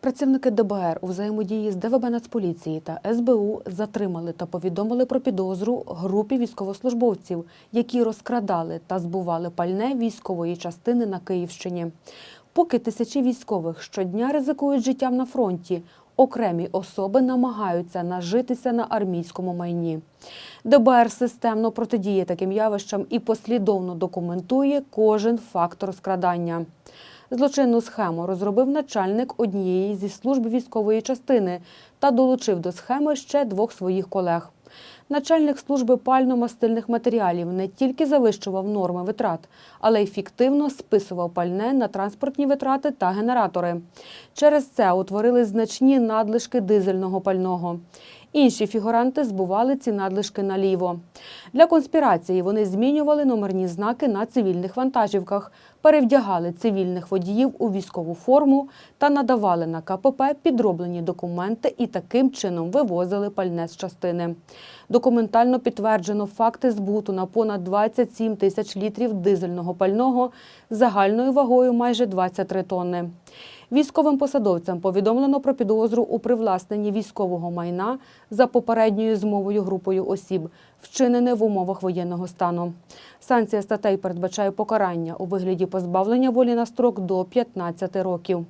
Працівники ДБР у взаємодії з ДВБ Нацполіції та СБУ затримали та повідомили про підозру групі військовослужбовців, які розкрадали та збували пальне військової частини на Київщині. Поки тисячі військових щодня ризикують життям на фронті, окремі особи намагаються нажитися на армійському майні. ДБР системно протидіє таким явищам і послідовно документує кожен факт розкрадання. Злочинну схему розробив начальник однієї зі служб військової частини та долучив до схеми ще двох своїх колег. Начальник служби пально-мастильних матеріалів не тільки завищував норми витрат, але й фіктивно списував пальне на транспортні витрати та генератори. Через це утворили значні надлишки дизельного пального. Інші фігуранти збували ці надлишки наліво. Для конспірації вони змінювали номерні знаки на цивільних вантажівках, перевдягали цивільних водіїв у військову форму та надавали на КПП підроблені документи і таким чином вивозили пальне з частини. Документально підтверджено факти збуту на понад 27 тисяч літрів дизельного пального з загальною вагою майже 23 тонни. Військовим посадовцям повідомлено про підозру у привласненні військового майна за попередньою змовою групою осіб, вчинене в умовах воєнного стану. Санкція статей передбачає покарання у вигляді позбавлення волі на строк до 15 років.